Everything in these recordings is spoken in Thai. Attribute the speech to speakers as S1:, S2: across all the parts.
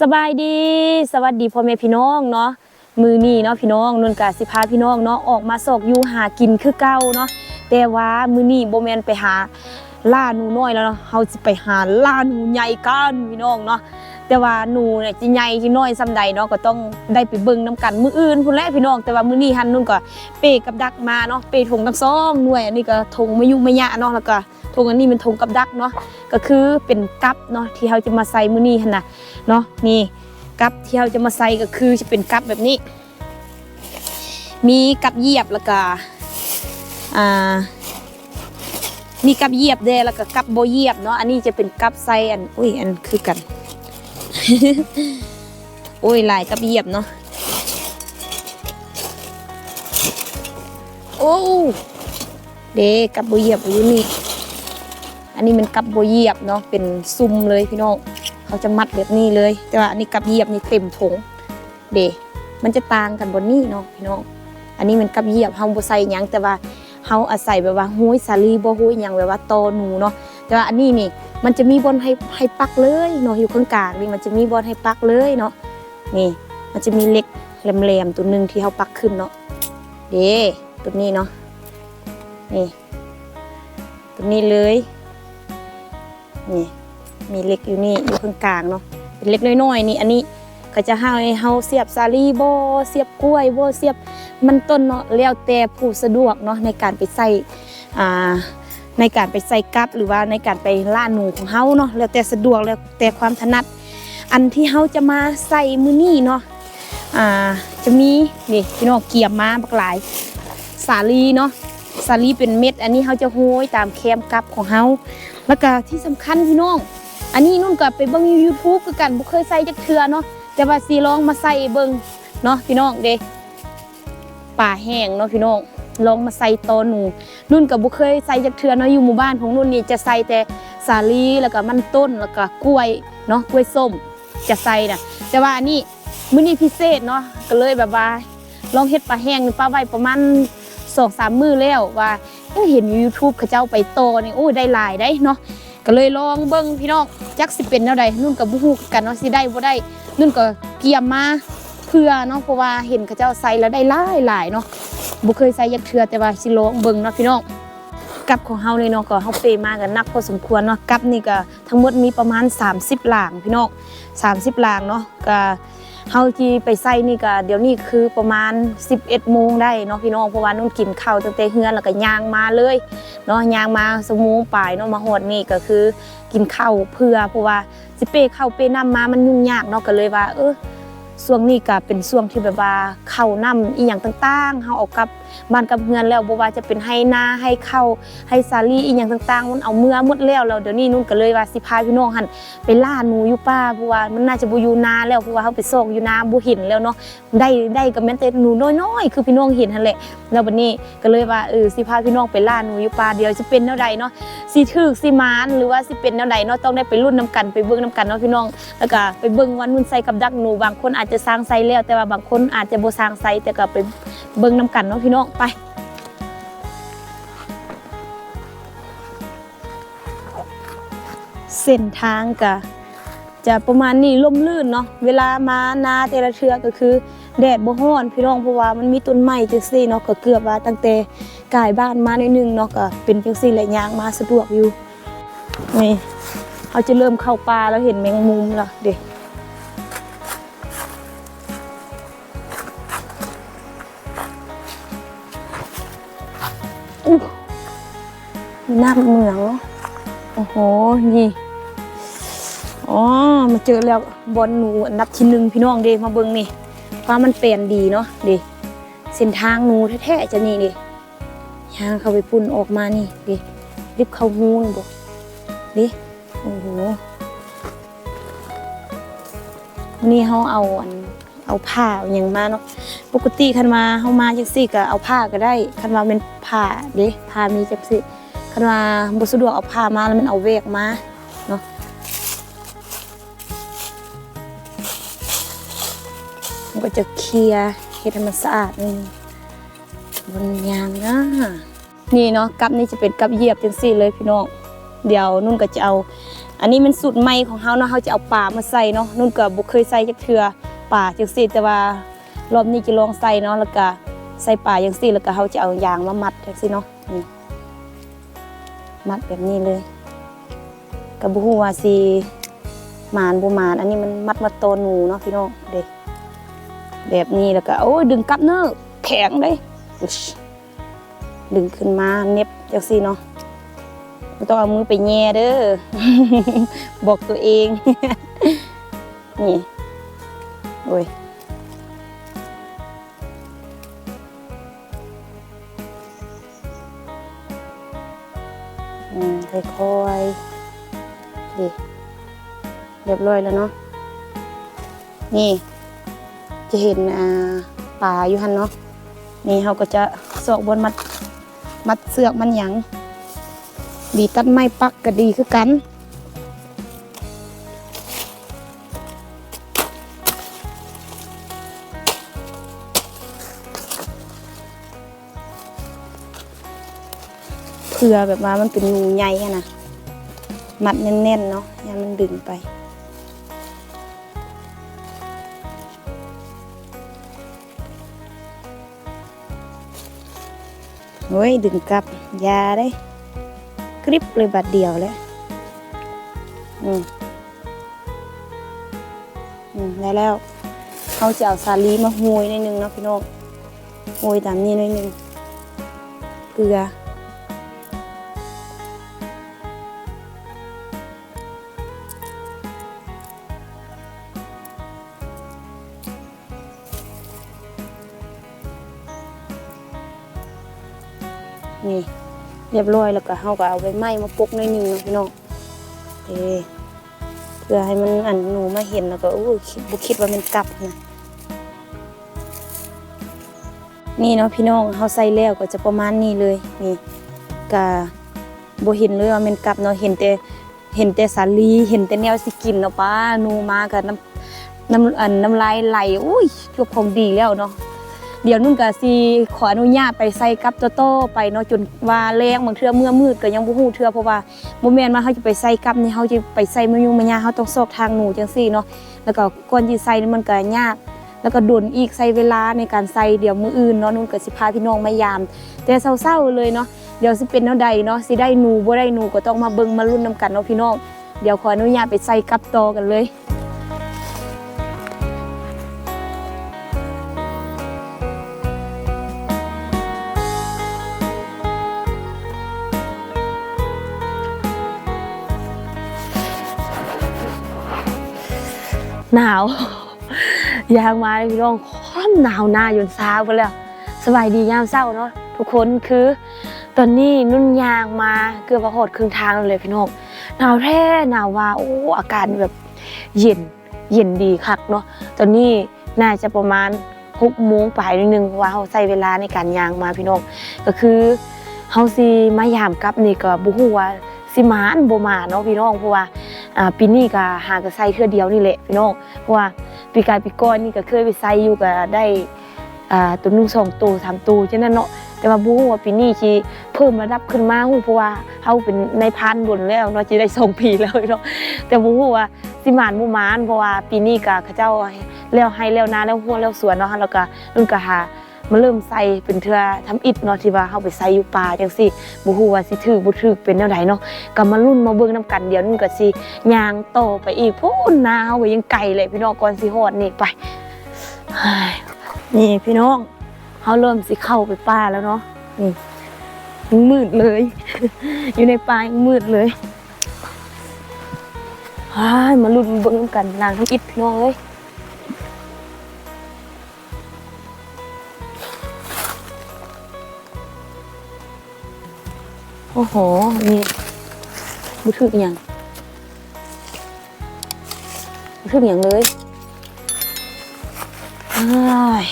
S1: สบายดี สวัสดีพ่อแม่พี่น้องเนาะมือนี้เนาะพี่น้องนนกาสิพาพี่น้องเนาะออกมาสอกอยู่หากินคือเก่าเนาะแต่ว่ามือนี้บ่แมนไปหาล่าหนูน้อยแล้วเนาะเฮาสิไปหาล่าหนูใหญ่กันพี่น้องเนาะแต่ว่าหนูเนี่ยจะใหญ่ที่น้อยซำใดเนาะก็ต้องได้ไปเบิ่งนํกันมืออื่นพุ่นแหละพี่น้องแต่ว่ามือนี้หันนุ่นก็เปกับดักมาเนาะเปถงทั้งสองหน่วยอันนี้ก็ถงมายุ่งมายะเนาะแล้วก็ ถงอันนี้เป็นถงกับดักเนาะก็คือเป็นกับเนาะที่เฮาจะมาใส่มือนี่นะเนาะนี่กับที่เราจะมาใส่ก็คือจะเป็นกับแบบนี้ มีกับเหยียบแล้วก็อ่ามีกับเหยียบเดแล้วก็กับโบเหยียบเนาะอันนี้จะเป็นกับใส่อันอุ้ยอันคือกันโอ้ยลายกับเหยียบเนาะโอ้เดกับโบเหยียบอยู่นี่ นนี้มันกับโบเหยียบเนาะเป็นซุ่มเลยพี่น้องเขาจะมัดแบบนี้เลย แต่ว่าอันนี้กับเหยียบนี่เต็มถุงเดมันจะต่างกันบนนี้เนาะพี่น้อง อันนี้มันกับเหยียบเฮาบ่ใส่หยังแต่ว่าเฮาอาศัยแบบว่าห้ยสาลีบ่ห้ยหยังแบบว่าตอหนูเนาะแต่ว่าอันนี้นี่มันจะมีบอนให้ให้ปักเลยเนาะอยู่ข้างกลางนี่มันจะมีบอนให้ปักเลยเนาะนี่ มันจะมีเล็กแหลมๆตัวหนึ่งที่เฮาปักขึ้นเนาะเด้ตัวนี้เนาะนี่ตัวนี้เลย นี่ มีเล็กอยู่นี่อยู่ข้างกลางเนาะเป็นเล็กน้อยๆนี่อันนี้ก็จะให้เฮาเสียบสาลีโบเสียบกล้วยโบเสียบมันต้นเนาะแล้วแต่ผู้สะดวกเนาะในการไปใส่อ่าในการไปใส่กับหรือว่าในการไปล่าหนูของเฮาเนาะแล้วแต่สะดวกแล้วแต่ความถนัด อันที่เฮาจะมาใส่มือนี่เนาะอ่าจะมีนี่พี่น้องเกียมมาบักหลายสาลีเนาะสาลีเป็นเม็ด อันนี้เฮาจะโห้ยตามแคมกับของเฮา แล้วก็ที่สำคัญพี่น้อง อันนี้นุ่นก็ไปเบิ่งยูทูบคือกันบ่เคยใส่จักเทื่อเนาะแต่ว่าสิลองมาใส่เบิ่งเนาะพี่น้องเด้ป่าแห้งเนาะพี่น้องลองมาใส่ตอหนู นุ่นก็บ่เคยใส่จักเทื่อเนาะอยู่หมู่บ้านของนุ่นนี่จะใส่แต่สาลีแล้วก็มันต้นแล้วก็กล้วยเนาะกล้วยส้มจะใส่น่ะแต่ว่าอันนี้มื้อนี้พิเศษเนาะก็เลยแบบว่าลองเฮ็ดปลาแห้งป้าไว้ประมาณ2-3มื้อแล้วว่า เอ้ยเห็นยู่ YouTube เขาเจ้าไปโตนี่โอ้ยได้หลายได้เนาะก็เลยลองเบิ่งพี่น้องจักสิเป็นแนวใดนุ่นกับบุฮูกันเนาะสิได้บ่ได้นุ่นก็เกียมมาเพื่อเนาะเพราะว่าเห็นเขาเจ้าใส่แล้วได้หลายหลายเนาะบ่เคยใส่ยักเทือแต่ว่าสิลองเบิ่งเนาะพี่น้องกับของเฮานี่เนาะก็เฮาเปมากันนักพอสมควรเนาะกับนี่ก็ทั้งหมดมีประมาณ 30 หลางพี่น้อง30 หลางเนาะก็ เฮาที่ไปใส่นี่ก็เดี๋ยวนี้คือประมาณ 11โมงได้เนาะพี่น้องเพราะว่านุ่นกินข้าวตั้งแต่เฮือนแล้วก็ย่างมาเลยเนาะยางมาสมูปลายเนาะมาหอดนี่ก็คือกินข้าวเพื่อเพราะว่าสิเป้เข้าวเป้น้ำมามันยุ่งยากเนาะก็เลยว่าเออ ช่วงนี้ก็เป็นช่วงที่แบบว่าเข้าน้ำอีหยังต่างๆเฮาเอากลับบ้านกับเฮือนแล้วบ่ว่าจะเป็นให้นาให้เข้าให้สาลีอีหยังต่างๆ มันเอาเมื่อหมดแล้วแล้วเดี๋ยวนี้นุ่นก็เลยว่าสิพาพี่น้องหั่นไปล่าหนูอยู่ป่าเพราะว่ามันน่าจะบ่อยู่นาแล้วเพราะว่าเฮาไปซอกอยู่นาบ่เห็นแล้วเนาะได้ได้ก็แม่นแต่หนูน้อยๆคือพี่น้องเห็นหั่นแหละแล้ววันนี้ก็เลยว่าเออสิพาพี่น้องไปล่าหนูอยู่ป่าเดียวจะเป็นแนวใดเนาะสิถึกสิมานหรือว่าสิเป็นแนวใดเนาะต้องได้ไปรุ่นน้กันไปเบิ่งน้กันเนาะพี่น้องแล้วก็ไปเบิ่งวันนุ่นใส่กับดักหนูบางคนอาจจะสร้างไซแล้วแต่ว่าบางคนอาจจะบ่สร้างไซแต่ก็ไปเบิ่งน้กันเนาะพี่น้องไปเส้นทางก็จะประมาณนี้ล่มลื่นเนาะเวลามานาแต่ละเทือก็คือแดดบ่ฮ้อนพี่น้องเพราะว่ามันมีต้นไม้จังซี่เนาะก็เกือบว่าตั้งแต่กายบ้านมาหน่อยหนึงเนาะก็เป็นจังซี่แหละยางมาสะดวกอยู่นี่เขาจะเริ่มเข้าป่าแล้วเห็นแมงมุมแล้วเด็ก มีน้ำเหมืองเนาะโอ้โห นี่ อ๋อ มาเจอแล้วบอลหนูอันดับที่หนึ่งพี่น้องเดมาเบิ่งนี่ฟ้ามันเปลี่ยนดีเนาะเดเส้นทางหนูแท้ๆจะนี่ดิยางเข้าไปปุ่นออกมานี่ดิรีบเข้าหูนี่บอกดิโอ้โหนนี้เขาเอาอัน เอาผ้าอหย่างมาเนาะปกติคันมาเขามาจังซี่ก็เอาผ้าก็ได้คันว่าเป็นผ้าเดิผ้ามีจังซี่คันว่าบ่สะดวกเอาผ้ามาแล้วมันเอาเวกมาเนาะมันก็จะเคลียร์เฮ็ดให้มันสะอาดนี่บนยางนะนี่เนาะกับนี่จะเป็นกับเหยียบจังซี่เลยพี่น้องเดี๋ยวนุ่นก็จะเอา อันนี้มันสูตรใหม่ของเฮาเนาะเฮาจะเอาปลามาใส่เนาะนุ่นก็บ่เคยใส่จักเทื่อ ปลาจังซี่แต่ว่ารอบนี้จะลองใส่เนาะแล้วก็ใส่ปลาจังซี่แล้วก็เฮาจะเอายางมามัดจังซี่เนาะนี่มัดแบบนี้เลยก็บ่ฮู้ว่าสิหมานบ่หมาน อันนี้มันมัดมาโตหนูเนาะพี่น้องเด็กแบบนี้แล้วก็โอ้ยดึงกลับเน้อแข็งเด้อุ๊ยดึงขึ้นมาเน็บจังซี่เนาะไม่ต้องเอามือไปแย่เด้อบอกตัวเอง นี่ โอ้ยอืมค่อยๆดิเรียบร้อยแล้วเนาะ นี่ จะเห็นอ่าป่าอยู่หันเนาะ นี่เขาก็จะสอกบนมัด มัดเสือกมันหยัง ดีตัดไม้ปักก็ดีคือกัน อแบบว่ามันเป็นงูใหญ่นะมัดแน่นๆเนาะอย่ามันดึงไป โอ้ย ดึงกลับยาได้กริบเลยบาดเดียวเลยอืมอืมได้แล้วเขาจะเอาสาลีมาโหยนอยหนึงเนาะพี่น้องโหยตามนี้น่อยหนึงเกลือ เรียบร้อยแล้วก็เฮาก็เอาใบไม้มาปุกหน่อยหนึงเนาะพี่น้องเอเพื่อให้มันอันหนูมาเห็นแล้วก็อู้คิดบ่คิดว่ามันกลับนะนี่เนาะพี่น้องเฮาใส่แล้วก็จะประมาณนี้เลยนี่ก็บ่เห็นเลยว่ามันกลับเนาะเห็นแต่เห็นแต่สาลีเห็นแต่แนวสิกินเนาะป้าหนูมาก็น้ำน้ำอันน้ำลายไหลอุ้ยจบของดีแล้วเนาะ เดี๋ยวนุ่นก็สิขออนุญาตไปใส่กับโตโต้ไปเนาะจนว่าแรงบางเทื่อเมื่อมืดก็ยังบ่ฮู้เทื่อเพราะว่าบ่แม่นว่าเฮาจะไปใส่กับนี่เฮาจะไปใส่มะยุงมะยาเฮาต้องซอกทางหนูจังซี่เนาะแล้วก็ก่อนที่ใส่นี่มันก็ยากแล้วก็โดนอีกใส่เวลาในการใส่เดี๋ยวมื้ออื่นเนาะนุ่นก็สิพาพี่น้องมายาม แต่เศร้าๆเลยเนาะเดี๋ยวสิเป็นแนวใดเนาะสิได้หนูบ่ได้หนูก็ต้องมาเบิ่งมาลุ้นนํกันเนาะพี่น้องเดี๋ยวขออนุญาตไปใส่กับต่อกันเลย หนาวยางมาพี่น้องความหนาวหน้าจนซาไปแล้วสบายดียามเศร้าเนาะทุกคนคือตอนนี้นุ่นยางมาเกือบว่าหดครึ่งทางเลยพี่น้องหนาวแท้หนาวว่าโอ้อากาศแบบเย็นเย็นดีคักเนาะตอนนี้น่าจะประมาณหกโมงปลายนิดนึงเพราะว่าเขาใช้เวลาในการยางมาพี่น้องก็คือเฮาสิมายามกับนี่ก็บ่ฮู้ว่า สิมานบ่มาเนาะพี่น้องเพราะว่าอ่าปีนี้ก็หาก็ใส่เทื่อเดียวนี่แหละพี่น้องเพราะว่าปีกายปีก่อนนี่ก็เคยไปใส่อยู่ก็ได้อ่าตัวหนึงสองตัวสามตัวจังนั้นเนาะแต่ว่าบูว่าปีนี้ชีเพิ่มระดับขึ้นมาฮู้เพราะว่าเฮาเป็นในพันบนแล้วเนาะจีได้ส่งปีแล้วเนาะแต่บูว่าสิมานบ่มานเพราะว่าปีนี้ก็เขาเจ้าแล้วให้แล้วนาแล้วหัวแล้วสวนเนาะแล้วก็นุ่นก็หา มาเริ่มใส่เป็นเทือทำอิฐเนาะที่ว่าเฮาไปใส่อยู่ป่าจังซี่บ่ฮู้ว่าสิถูกบ่ถูกเป็นแนวใดเนาะก็มาลุ้นมาเบิ่งนํกันเดี๋ยวนุ่นก็สิย่างต่อไปอีกพูนนาวไปยังไกลเลยพี่น้องก่อนสิฮอดนี่ไปนี่พี่น้องเขาเริ่มสิเข้าไปป่าแล้วเนาะนี่ยังมืดเลย อยู่ในป่ายังมืดเลยฮ้ายมาลุ้นเบิ้งกันนางทั้งอิดพี่น้องเลย โอ้โหนี่บุทึกอย่างบุทึกอย่างเลยอ้าย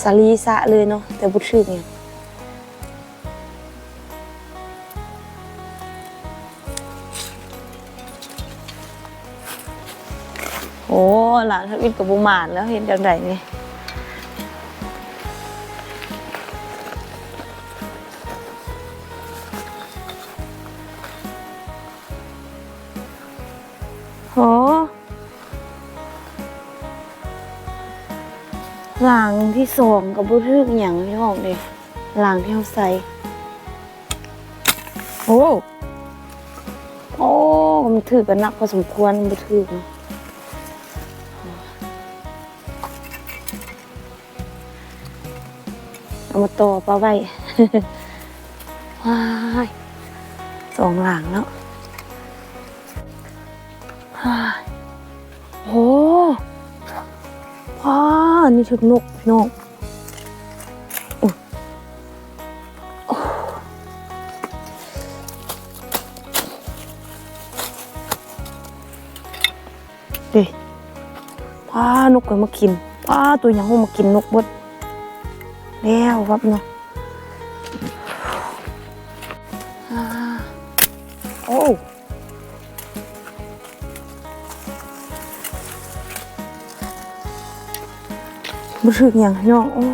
S1: สาลีสะเลยเนาะแต่บุทึกเนี่ยโอ้หลานทวิตกับบุมานแล้วเห็นจังไดนี่ โอ้หลังที่สองกับบุทึกอย่างที่ห้องเด็หลังที่เขาใส่โอ้โอ้มันถือกันหนักพอสมควรมันบ่ถือนะเอามาต่อปลาไว้ว้ายสองหลังแล้วว้ ว้านี่ถึกนกพี่น้องอุ๊ยอ้เด็ว้านกก็มากินว้าตัวยังคงมากินนกเบดแล้วครับเนาะ บุถึกอย่างพี่น้องโอ้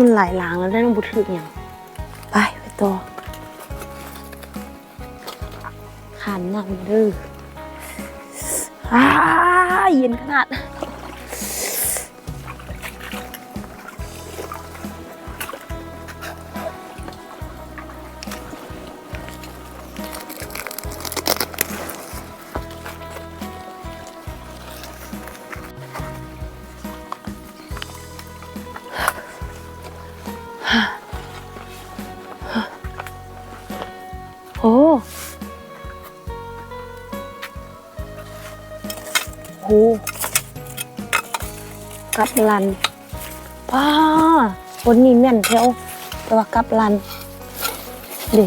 S1: มันหลายหลางแล้วได้น้องบุถึกอย่างไปไปต่อขันหน้ำมาเด้ออ้าเย็นขนาด หกับลันป้าคนนี้แม่นแถวแต่ว่ากับลันเด็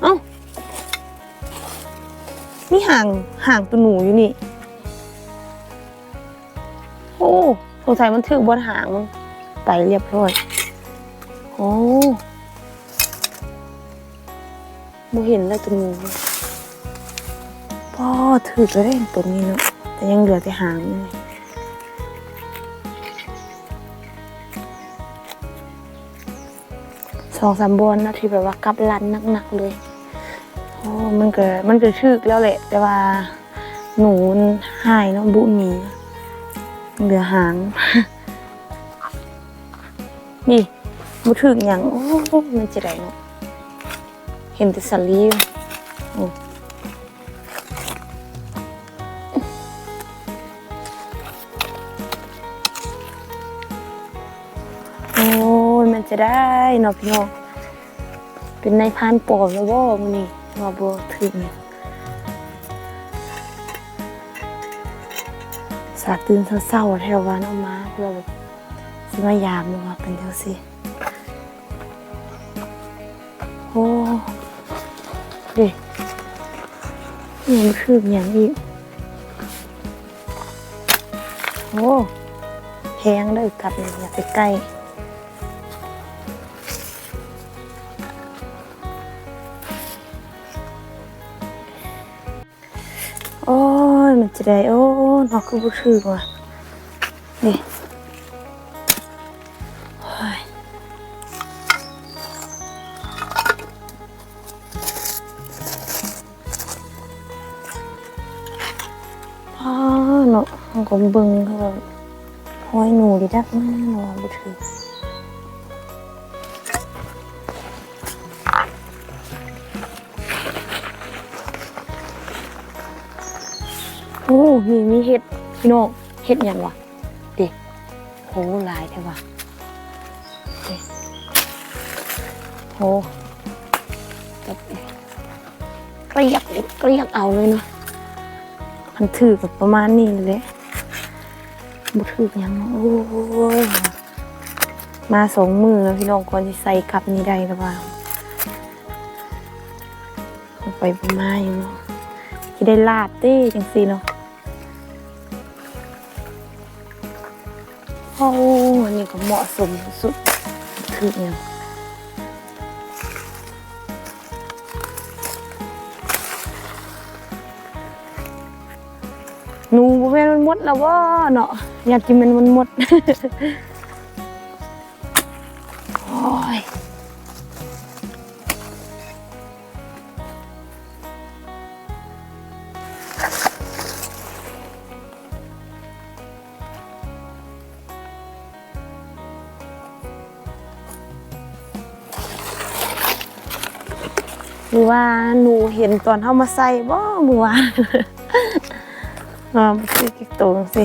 S1: เอ้านี่ห่างห่างตัวหนูอยู่นี่ โอ้สงสัยมันถึกบนหางมันไปเรียบร้อย โอ้บ่เห็นแล้วตัวหนี้ พ่อถือจะได้เห็นตัวนี้เนาะแต่ยังเหลือแต่หางเลยสองสามบอนนะที่แบบว่ากับลันหนักๆเลยโอ้มันเก็มันเก็ชึกแล้วแหละ แต่ว่าหนูหายเนาะบุหนีเหลือหาง นี่บุถึงอย่างโอ้มันจะได้เนาะเห็นแต่สลีอยู่อื จะได้เนาะพี่น้องเป็นในพานปอบแล้วบ่มันนี่ว่าบ่ถึงสาตื่นเศร้าๆแถววันออกมาเพื่อแบบสิมายามมาเป็นเท่าสิโอ้เด็กยังคืบอย่างอีกโอ้แพงเลยกลับเลยอย่าไปใกล้ โอ้ยมันจะได้โอ้นอกคือบุถือว่ะนี่โอ้ยพ่อเนาะมันก็เบิ่งเขาแบบห้อยหนูดิดักมากเนาะบ่ถือ โอ้นี่มีเห็ดพี่น้องเห็ดหยังวะเด็กโหหลายแท้ว่ะเด็กโหแบบเกลียกเกลียกเอาเลยเนาะมันถือกับประมาณนี้เลยบุถือยังโอ้ยมาสองมือแล้วพี่น้องก่อนที่ใส่กลับนี้ได้หรือเปล่าเอาไปประมาณอยู่เนาะที่ได้ลาบเต้จังสีเนาะ เหมาะสมสุดคือเองหนูบ่แม่นมันหมดแล้วว่าเนาะอยากกินมันมันหมด ตอนเฮามาใส่บ่มือวานอ่าคือกิ๊กโตจังสิ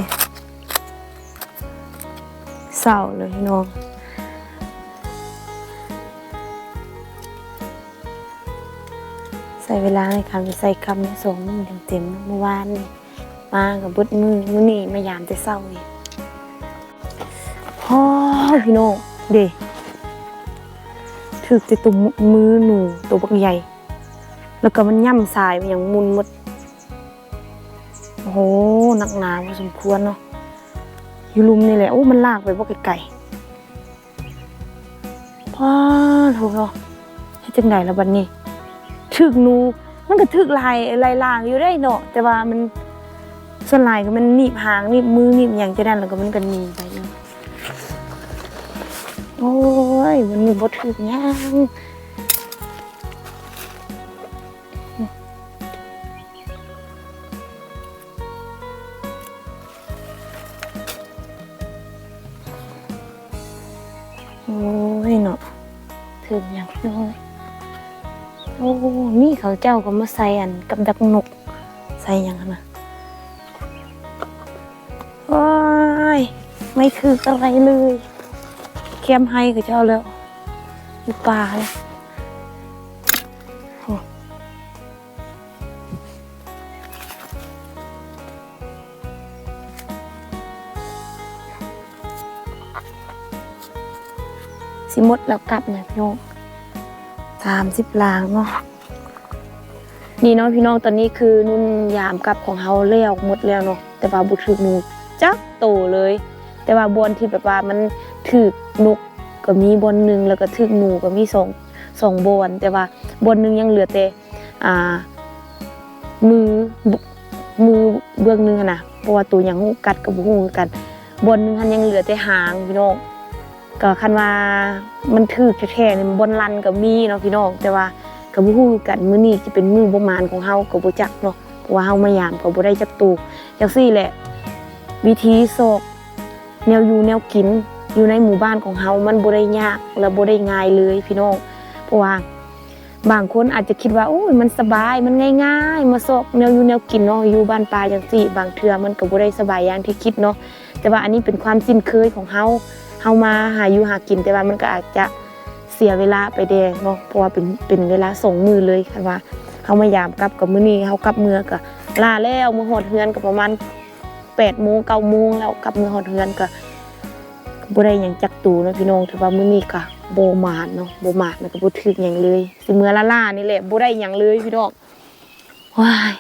S1: เศร้าเลยพี่น้องใส่เวลาในการไปใส่คำในสองมือเต็มๆเมื่อวานนี่มากับเบดมือมือนี้มายามแต่เศร้านี่พ่อพี่น้องเด้ถึกแต่ตัวมือหนูตัวบักใหญ่ แล้วก็มันย่ำสายไปอย่างมุนหมดโอ้โหหนักหนาพอสมควรเนาะอยู่ลุมนี่แหละโอ้มันลากไปบ่ไกลๆพ่อโถเนาะให้จังไดละบัดนี้ถึกนูมันก็ถึกลายลายลางอยู่ได้เนาะแต่ว่ามันส่วนลายก็มันหนีบหางหนีบมือหนีบอย่างจะนั่นแล้วก็มันก็หนีไปเนาะโอ้ยมันมีบ่ถึกยัง ถึงอย่างน้อยโอ้นี่เขาเจ้าก็มาใส่อันกับดักนกใส่อย่างนะว้ายไม่คืออะไรเลยแคมให้กับเจ้าแล้วอยู่ป่าเลย ดแล้วกลับนะพี่น้องสามสิบลางเนาะนี่เนาะพี่น้องตอนนี้คือนุ่นยามกลับของเฮาแล้วหมดแล้วเนาะแต่ว่าบุถึกหนูจักโตเลย แต่ว่าบอนที่แบบว่ามันถึกนกก็มีบอนหนึ่งแล้วก็ถึกหนูก็มีสองสองบอนแต่ว่าบอนหนึ่งยังเหลือแต่อ่า มือมือเบื้องหนึงนะเพราะว่าตัวยังกัดกับหูกันบอนหนึ่งหันยังเหลือแต่หางพี่น้อง ก็คันว่ามันถึกแท้ๆนี่บนลันก็มีเนาะพี่น้องแต่ว่าก็บ่ฮู้กันมื้อนี้จะเป็นมื้อบ่มานของเฮาก็บ่จักเนาะเพราะว่าเฮามายามก็บ่ได้จักตูจังซี่แหละ วิธีโศกแนวอยู่แนวกินอยู่ในหมู่บ้านของเฮามันบ่ได้ยากและบ่ได้ง่ายเลยพี่น้องเพราะว่าบางคนอาจจะคิดว่าโอ้ยมันสบายมันง่ายๆ มาโศกแนวอยู่แนวกินเนาะอยู่บ้านป่าจังซี่ บางเทื่อมันก็บ่ได้สบายอย่างที่คิดเนาะแต่ว่าอันนี้เป็นความสิ้นเคยของเฮา เฮามาหาอยู่หากินแต่ว่ามันก็อาจจะเสียเวลาไปแดงเนาะเพราะว่าเป็นเป็นเวลาส่งมือเลยค่ะว่าเขามายามกลับกับมื้อนี้เขากลับเมือก็ลาแล้วมือหดเฮือนก็ประมาณ8โมง9โมงแล้วกลับมือหดเฮือนก็บ่ได้หยังจักตูเนาะพี่น้องถือว่ามื้อนี้ก็บ่หมาดเนาะบ่หมาดแล้วก็บ่ถึกหยังเลยสิเมื่อละล่านี่แหละบ่ได้หยังเลยพี่น้องว้าย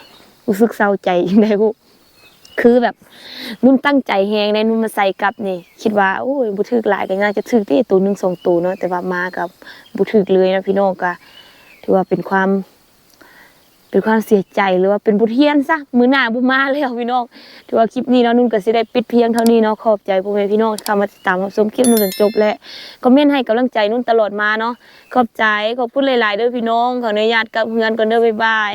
S1: รู้สึกเศร้าใจจังได๋กู คือแบบนุ่นตั้งใจแฮงในนุ่นมาใส่กลับนี่ คิดว่าโอ้ยบุถึกหลายก็น่าจะถึกที่ตัวหนึ่งสองตัวเนาะแต่ว่ามากับบุถึกเลยนะพี่น้องก็ถือว่าเป็นความ เป็นความเสียใจหรือว่าเป็นบทเรียนซะมือหน้าบุมาแล้วพี่น้องถือว่าคลิปนี้เนาะนุ่นก็สิได้ปิดเพียงเท่านี้เนาะขอบใจพ่อแม่พี่น้องที่เข้ามาติดตามชมคลิปนุ่นจนจบและคอมเม่นให้กำลังใจนุ่นตลอดมาเนาะขอบใจขอบคุณหลายๆด้อพี่น้องขออนุญาตกับเฮือนก่อนเด้อบ๊ายบาย